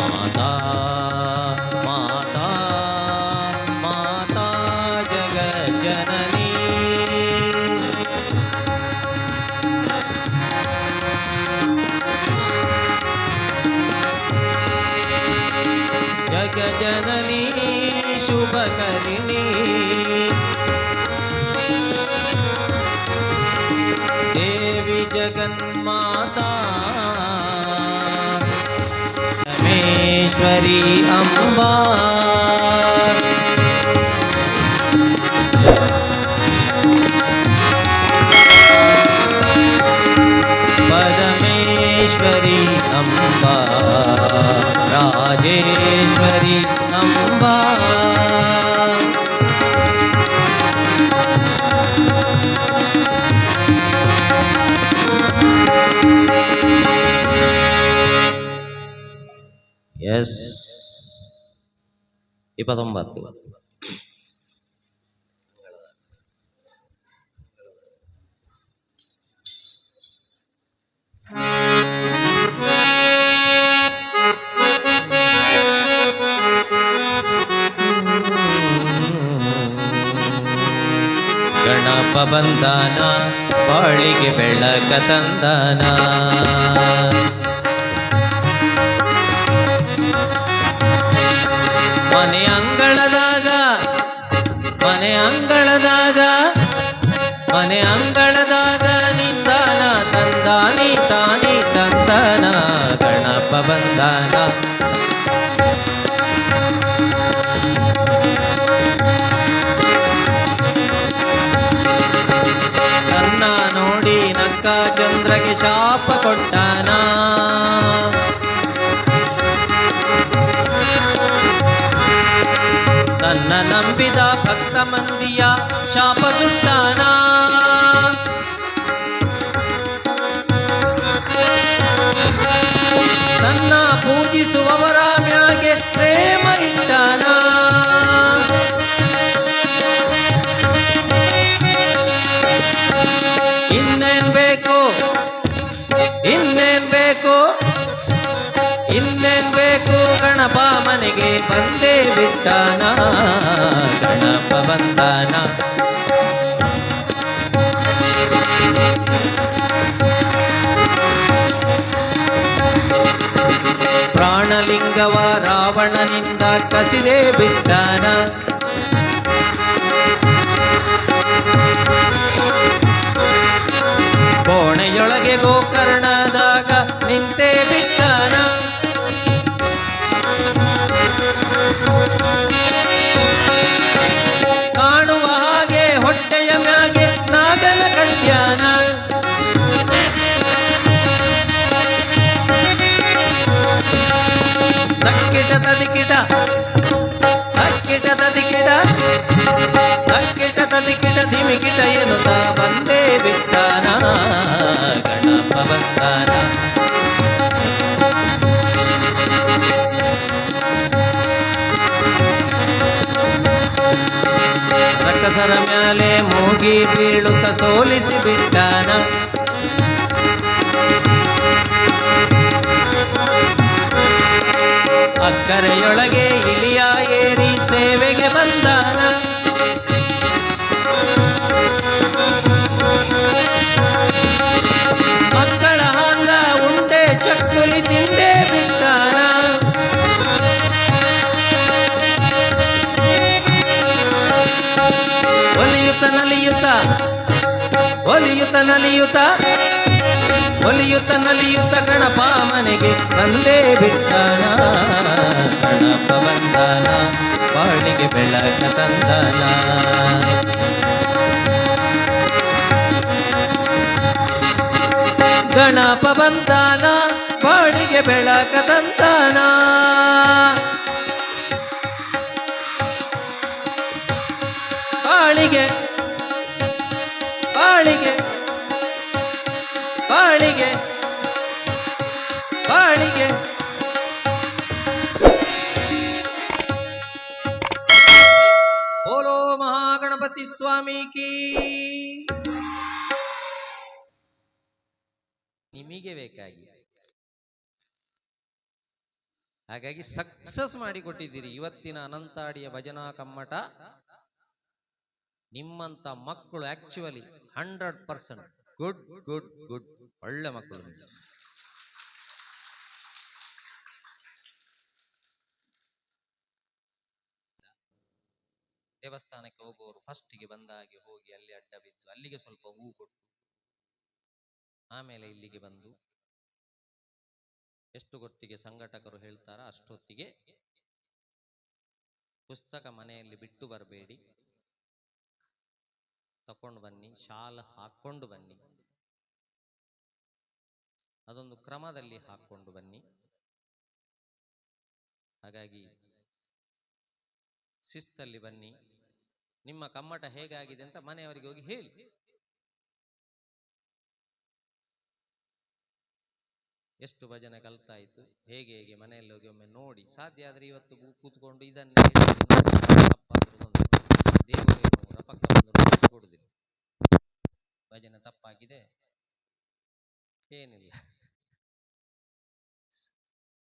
माता माता माता जननी जग जननी शुभ देवी जगन्नाथ अम्बा ಎಸ್ ಇಪ್ಪತ್ತೊಂಬತ್ತು ಗಣಪ ಬಂದಾನ ಬಾಳಿಗೆ ಬೆಳಕ ತಂದಾನ. ಮನೆ ಅಂಗಳದಾಗ ಮನೆ ಅಂಗಳದಾಗ ಮನೆ ಅಂಗಳದಾಗ ನಿಂದಾನ ತಂದಾನಿ ತಾನಿ ತಂದಾನ ಗಣಪ ಬಂದಾನ. ನನ್ನ ನೋಡಿ ನಕ್ಕ ಚಂದ್ರಗೆ ಶಾಪ ಕೊಟ್ಟಾನ. ಭಕ್ತ ಮಂದಿಯ ಶಾಪ ಸುಟ್ಟಾನ ತನ್ನ ಪೂಜಿಸುವವರ ಮ್ಯಾಗೆ ಪ್ರೇಮ ಇಟ್ಟಾನ. ಇನ್ನೇನ್ ಬೇಕು ಇನ್ನೇನ್ ಬೇಕು ಗಣಪ ಮನೆಗೆ ಬಂದೇ ಬಿಟ್ಟಾನ ಗಣಪ ಬಂದಾನ. ಪ್ರಾಣಲಿಂಗವ ರಾವಣನಿಂದ ಕಸಿದೇ ಬಿಟ್ಟಾನ. ಕೋಣೆಯೊಳಗೆ ಗೋಕರ್ಣದಾಗ ತದಿಕಿಟ ಧಿಮಿಕಿಟ ಎನ್ನುತ್ತಾ ಬಂದೇ ಬಿಟ್ಟಾನ? ಗಣಪ ಬಂದಾನ? ರಕ್ಕಸರ ಮ್ಯಾಲೆ ಮೂಗಿ ಬೀಳುತ್ತ ಸೋಲಿಸಿ ಬಿಟ್ಟಾನ? ಅಕ್ಕರೆಯೊಳಗೆ ಇಲಿಯ ಏರಿ ಸೇವೆಗೆ ಬಂದಾನ ಒಲಿಯುತ್ತ ನಲಿಯುತ್ತ ನಲಿಯುತ ಗಣಪ ಮನೆಗೆ ಬಂದೇ ಬಿಟ್ಟಾನ ಗಣಪ ಬಂದಾನ ಬಾಳಿಗೆ ಬೆಳಕ ತಂದಾನ. ಗಣಪ ಬಂದಾನ ಬಾಳಿಗೆ ಬೆಳಕ ತಂದಾನ. ಮಹಾಗಣಪತಿ ಸ್ವಾಮಿ ಕೀ ನಿಮಗೆ ಬೇಕಾಗಿ. ಹಾಗಾಗಿ ಸಕ್ಸಸ್ ಮಾಡಿ ಕೊಟ್ಟಿದ್ದೀರಿ. ಇವತ್ತಿನ ಅನಂತಾಡಿಯ ಭಜನಾ ಕಮ್ಮಟ. ನಿಮ್ಮಂತ ಮಕ್ಕಳು actually hundred percent good good good ಒಳ್ಳೆ ಮಕ್ಕಳು ದೇವಸ್ಥಾನಕ್ಕೆ ಹೋಗುವವರು ಫಸ್ಟಿಗೆ ಬಂದಾಗೆ ಹೋಗಿ ಅಲ್ಲಿ ಅಡ್ಡ ಬಿದ್ದು ಅಲ್ಲಿಗೆ ಸ್ವಲ್ಪ ಹೂ ಕೊಟ್ಟು, ಆಮೇಲೆ ಇಲ್ಲಿಗೆ ಬಂದು ಎಷ್ಟು ಹೊತ್ತಿಗೆ ಸಂಘಟಕರು ಹೇಳ್ತಾರ ಅಷ್ಟೊತ್ತಿಗೆ ಪುಸ್ತಕ ಮನೆಯಲ್ಲಿ ಬಿಟ್ಟು ಬರಬೇಡಿ. ತಕೊಂಡು ಬನ್ನಿ, ಶಾಲ್ ಹಾಕೊಂಡು ಬನ್ನಿ. ಅದೊಂದು ಕ್ರಮದಲ್ಲಿ ಹಾಕೊಂಡು ಬನ್ನಿ. ಹಾಗಾಗಿ ಶಿಸ್ತಲ್ಲಿ ಬನ್ನಿ. ನಿಮ್ಮ ಕಮ್ಮಟ ಹೇಗಾಗಿದೆ ಅಂತ ಮನೆಯವರಿಗೆ ಹೋಗಿ ಹೇಳಿ. ಎಷ್ಟು ಭಜನೆ ಕಲ್ತಾಯಿತು ಹೇಗೆ ಹೇಗೆ ಮನೆಯಲ್ಲಿ ಹೋಗಿ ಒಮ್ಮೆ ನೋಡಿ, ಸಾಧ್ಯ ಆದ್ರೆ ಇವತ್ತು ಕೂತ್ಕೊಂಡು ಇದನ್ನೇ ಕೊಡುದಿಲ್ಲ. ಭಜನೆ ತಪ್ಪಾಗಿದೆ. ಏನಿಲ್ಲ.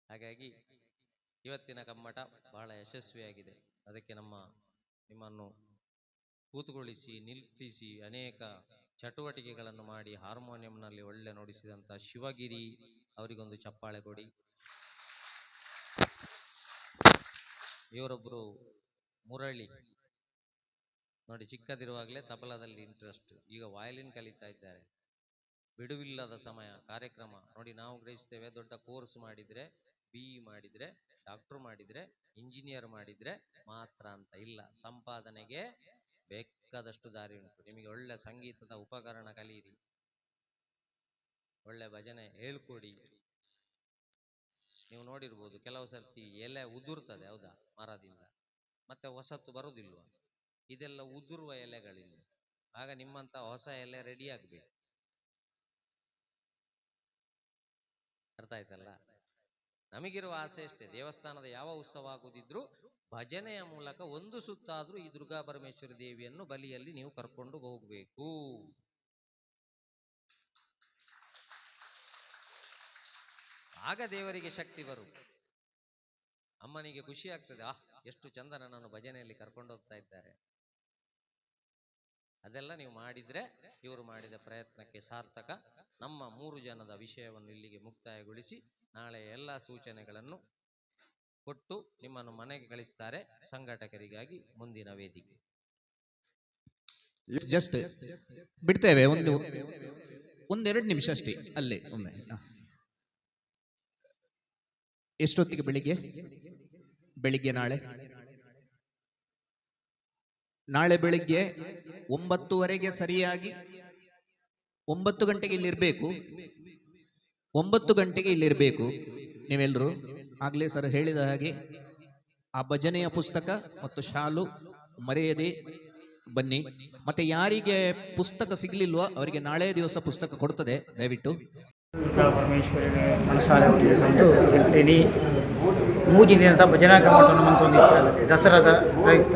ಹಾಗಾಗಿ ಇವತ್ತಿನ ಕಮ್ಮಟ ಬಹಳ ಯಶಸ್ವಿಯಾಗಿದೆ. ಅದಕ್ಕೆ ನಮ್ಮ ನಿಮ್ಮನ್ನು ಕೂತುಗೊಳಿಸಿ ನಿಲ್ತಿಸಿ ಅನೇಕ ಚಟುವಟಿಕೆಗಳನ್ನು ಮಾಡಿ, ಹಾರ್ಮೋನಿಯಂನಲ್ಲಿ ಒಳ್ಳೆ ನೋಡಿಸಿದಂಥ ಶಿವಗಿರಿ ಅವರಿಗೊಂದು ಚಪ್ಪಾಳೆ ಕೊಡಿ. ಇವರೊಬ್ಬರು ಮುರಳಿ. ನೋಡಿ, ಚಿಕ್ಕದಿರುವಾಗಲೇ ತಬಲದಲ್ಲಿ ಇಂಟ್ರೆಸ್ಟ್ ಈಗ ವಾಯಲಿನ್ ಕಲಿತಾ ಇದ್ದಾರೆ. ಬಿಡುವಿಲ್ಲದ ಸಮಯ, ಕಾರ್ಯಕ್ರಮ. ನೋಡಿ, ನಾವು ಗ್ರಹಿಸ್ತೇವೆ, ದೊಡ್ಡ ಕೋರ್ಸ್ ಮಾಡಿದ್ರೆ ಬಿ ಮಾಡಿದ್ರೆ ಡಾಕ್ಟರ್ ಮಾಡಿದ್ರೆ ಇಂಜಿನಿಯರ್ ಮಾಡಿದ್ರೆ ಮಾತ್ರ ಅಂತ ಇಲ್ಲ. ಸಂಪಾದನೆಗೆ ಬೇಕಾದಷ್ಟು ದಾರಿ ಉಂಟು. ನಿಮಗೆ ಒಳ್ಳೆ ಸಂಗೀತದ ಉಪಕರಣ ಕಲಿಯಿರಿ ಒಳ್ಳೆ ಭಜನೆ ಹೇಳ್ಕೊಡಿ. ನೀವು ನೋಡಿರ್ಬೋದು ಕೆಲವು ಸರ್ತಿ ಎಲೆ ಉದುರ್ತದೆ, ಹೌದಾ? ಮರದಿಂದ. ಮತ್ತೆ ಹೊಸತ್ತು ಬರುವುದಿಲ್ವ ಇದೆಲ್ಲ ಉದುರುವ ಎಲೆಗಳಿಲ್ಲ. ಆಗ ನಿಮ್ಮಂತ ಹೊಸ ಎಲೆ ರೆಡಿ ಆಗ್ಬೇಕು. ಅರ್ಥ ಆಯ್ತಲ್ಲ? ನಮಗಿರುವ ಆಸೆ ಅಷ್ಟೇ ದೇವಸ್ಥಾನದ ಯಾವ ಉತ್ಸವ ಆಗುದಿದ್ರು ಭಜನೆಯ ಮೂಲಕ ಒಂದು ಸುತ್ತಾದ್ರೂ ಈ ದುರ್ಗಾ ಪರಮೇಶ್ವರಿ ದೇವಿಯನ್ನು ಬಲಿಯಲ್ಲಿ ನೀವು ಕರ್ಕೊಂಡು ಹೋಗ್ಬೇಕು. ಆಗ ದೇವರಿಗೆ ಶಕ್ತಿ ಬರು. ಅಮ್ಮನಿಗೆ ಖುಷಿ ಆಗ್ತದೆ ಆ ಎಷ್ಟು ಚಂದ ನನ್ನನ್ನು ಭಜನೆಯಲ್ಲಿ ಕರ್ಕೊಂಡು ಹೋಗ್ತಾ ಇದ್ದಾರೆ. ಅದೆಲ್ಲ ನೀವು ಮಾಡಿದ್ರೆ ಇವರು ಮಾಡಿದ ಪ್ರಯತ್ನಕ್ಕೆ ಸಾರ್ಥಕ. ನಮ್ಮ ಮೂರು ಜನದ ವಿಷಯವನ್ನು ಇಲ್ಲಿಗೆ ಮುಕ್ತಾಯಗೊಳಿಸಿ ನಾಳೆ ಎಲ್ಲ ಸೂಚನೆಗಳನ್ನು ಕೊಟ್ಟು ನಿಮ್ಮನ್ನು ಮನೆಗೆ ಕಳಿಸ್ತಾರೆ ಸಂಘಟಕರಿಗಾಗಿ ಮುಂದಿನ ವೇದಿಕೆ. ಜಸ್ಟ್ ಬಿಡ್ತೇವೆ ಒಂದು, ಒಂದೆರಡು ನಿಮಿಷ ಅಷ್ಟೇ, ಅಲ್ಲೇ ಒಮ್ಮೆ. ಎಷ್ಟೊತ್ತಿಗೆ ಬೆಳಿಗ್ಗೆ? ಬೆಳಿಗ್ಗೆ ನಾಳೆ? ನಾಳೆ ಬೆಳಿಗ್ಗೆ ಒಂಬತ್ತುವರೆಗೆ ಸರಿಯಾಗಿ ಒಂಬತ್ತು ಗಂಟೆಗೆ ಇಲ್ಲಿರ್ಬೇಕು. ಒಂಬತ್ತು ಗಂಟೆಗೆ ಇಲ್ಲಿರ್ಬೇಕು. ನೀವೆಲ್ಲರೂ ಆಗ್ಲೇ ಸರ್ ಹೇಳಿದ ಹಾಗೆ ಆ ಭಜನೆಯ ಪುಸ್ತಕ ಮತ್ತು ಶಾಲು ಮರೆಯದೆ ಬನ್ನಿ. ಮತ್ತೆ ಯಾರಿಗೆ ಪುಸ್ತಕ ಸಿಗ್ಲಿಲ್ವೋ ಅವರಿಗೆ ನಾಳೆ ದಿವಸ ಪುಸ್ತಕ ಕೊಡ್ತದೆ, ದಯವಿಟ್ಟು. ದುರ್ಗಾ ಮೂಜಿನಿಂದ ಭಜನಾ ಕಮ್ಮಟವನ್ನು ದಸರಾದ ಪ್ರಯುಕ್ತ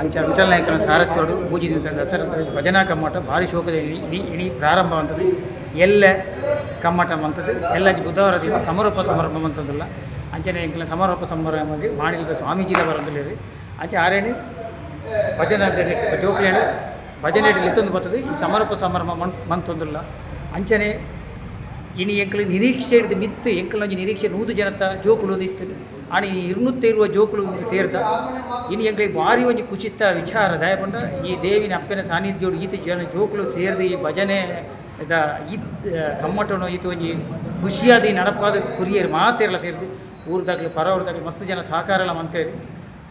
ಅಂಚ ವಿಠಲ ನಾಯಕನ ಸಾರಥ್ಯೋಡು ಮೂಜಿ ದಸರಾ ಭಜನಾ ಕಮ್ಮಟ, ಭಾರಿ ಶೋಕದ ಇಣಿ ಪ್ರಾರಂಭ ಅಂತದ್ದು ಎಲ್ಲ ಕಮ್ಮಟ ಅಂತದ್ದು ಎಲ್ಲ ಬುಧವಾರ ದಿನ ಸಮಾರೋಪ ಸಮಾರಂಭ ಅಂತದಲ್ಲ ಅಂಚನೆ ಎಂಕಲ ಸಮಾರೋಪ ಸಮಾರಂಭಕ್ಕೆ ಮಾಡಿದ ಸ್ವಾಮೀಜಿಲ ಬರೋದಿಲ್ಲ ಅಂಚೆ ಆರೇಣಿ ಭಜನೆ ಜೋಕ್ಲೇನು ಭಜನೆ ಇತ್ತೊಂದು ಬರ್ತದೆ. ಈ ಸಮಾರೋಪ ಸಮಾರಂಭ ಮಂತೊಂದಿಲ್ಲ. ಅಂಚನೆ ಇನಿ ಎಂಕಲ ನಿರೀಕ್ಷೆ ಹಿಡಿದು ಮಿತ್ತು ಎಂಕಲ ನಿರೀಕ್ಷೆ ನೂದು ಜನತ ಜೋಕುಲು ಇತ್ತು ಆಣಿ ಇರುನುತ್ತೆ ಇರುವ ಜೋಕುಲು ಸೇರ್ದ. ಇನಿ ಎಂಕಲಿಗೆ ಭಾರಿ ಒಂಜಿ ಕುಚಿತ ವಿಚಾರ ದಯಪಂಡ ಈ ದೇವಿನ ಅಪ್ಪನ ಸಾನ್ನಿಧ್ಯ ಈತ ಜನ ಜೋಕುಲು ಸೇರ್ದು ಈ ಭಜನೆ ಇದ ಈತ್ ಕಮ್ಮಟನು ಈತ ಒಂಜಿ ಖುಷಿಯಾದ ಈ ನಡಪಾದ ಕುರಿಯರು ಮಾತೆಲ್ಲ ಸೇರಿದು, ಊರ್ದಾಗ್ಲಿ ಪರ ಊರ್ದಾಗ್ಲಿ ಮಸ್ತ್ ಜನ ಸಹಕಾರ ಎಲ್ಲ ಮಂತೇರಿ.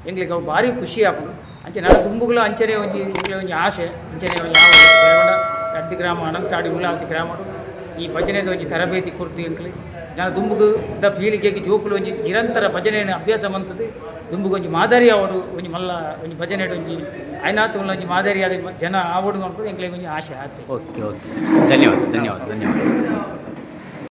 ಎಂಗ್ಲಿಗೆ ಅವು ಭಾರಿ ಖುಷಿ ಆಪುಂಡು ಅಂಚೆ ನನ್ನ ದುಂಬುಗಳ ಅಂಚನೆ ಒಂಜಿ ಎಂಕ್ಲೆ ಒಂಜಿ ಆಸೆ. ಅಂಚನೆ ಯಾವ ದಯಪಂಡ ಗಡ್ಡಿ ಗ್ರಾಮ ಅನಂತಾಡಿ ಉಳ್ಳಾಲ್ತಿ ಗ್ರಾಮಡು. ಈ ಭಜನೆದ ಒಂಜಿ ತರಬೇತಿ ಕೊಡ್ತು ಎಂಕ್ಲೆ ಜನ ದುಂಬುಗು ದ ಫೀಲಿಗೆ ಜೋಕುಲು ಒಂಜಿ ನಿರಂತರ ಭಜನೆಯನ್ನು ಅಭ್ಯಾಸ ಮಂತದ್ದು ದುಂಬುಗು ಒಂಜಿ ಮಾದರಿ ಆವಡು, ಒಂಜಿ ಮಲ್ಲ, ಒಂಜಿ ಭಜನೆ ಒಂಜಿ ಐನಾತು ಒಂಜಿ ಮಾದರಿಯಾದ ಜನ ಆವಡು ಅಂತ ಎಂಕ್ಲೆ ಒಂಜಿ ಆಶೆ ಆಗ್ತದೆ. Okay okay. ಧನ್ಯವಾದ ಧನ್ಯವಾದ ಧನ್ಯವಾದ.